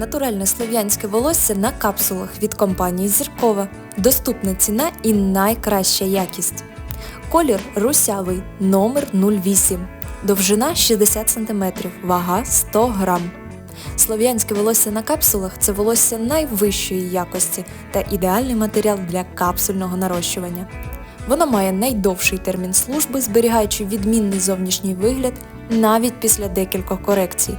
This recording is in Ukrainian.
Натуральне слов'янське волосся на капсулах від компанії Зіркова. Доступна ціна і найкраща якість. Колір русявий, номер 08. Довжина 60 см, вага 100 грам. Слов'янське волосся на капсулах це волосся найвищої якості та ідеальний матеріал для капсульного нарощування. Воно має найдовший термін служби, зберігаючи відмінний зовнішній вигляд навіть після декількох корекцій.